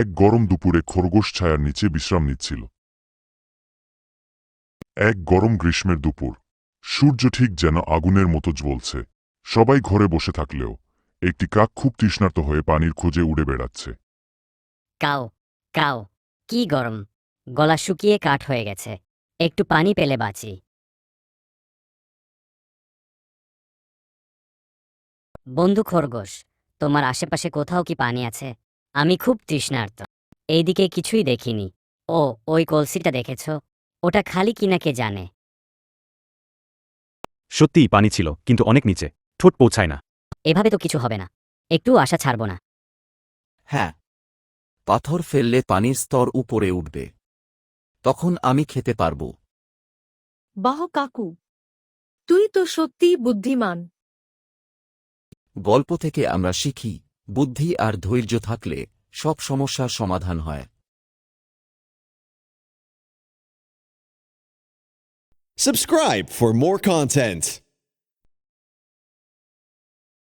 এক গরম দুপুরে খরগোশ ছায়ার নিচে বিশ্রাম নিচ্ছিল। এক গরম গ্রীষ্মের দুপুর। সূর্য ঠিক যেন আগুনের মতো জ্বলছে। সবাই ঘরে বসে থাকলেও একটি কাক খুব তৃষ্ণার্ত হয়ে পানির খোঁজে উড়ে বেড়াচ্ছে। কাও কাও, কি গরম। গলা শুকিয়ে কাঠ হয়ে গেছে। একটু পানি পেলে বাঁচি। বন্ধু খরগোশ, তোমার আশেপাশে কোথাও কি পানি আছে? আমি খুব তৃষ্ণার্ত। এইদিকে কিছুই দেখিনি। ও ওই কলসিটা দেখেছ? ওটা খালি কিনা কে জানে? সত্যিই পানি ছিল কিন্তু অনেক নিচে। ঠোঁট পৌঁছায় না। এভাবে তো কিছু হবে না। একটু আশা ছাড়ব না। হ্যাঁ। পাথর ফেললে পানির স্তর উপরে উঠবে। তখন আমি খেতে পারব। বাহ কাকু। তুই তো সত্যিই বুদ্ধিমান। গল্প থেকে আমরা শিখি বুদ্ধি আর ধৈর্য থাকলে সব সমস্যার সমাধান হয় Subscribe for more content.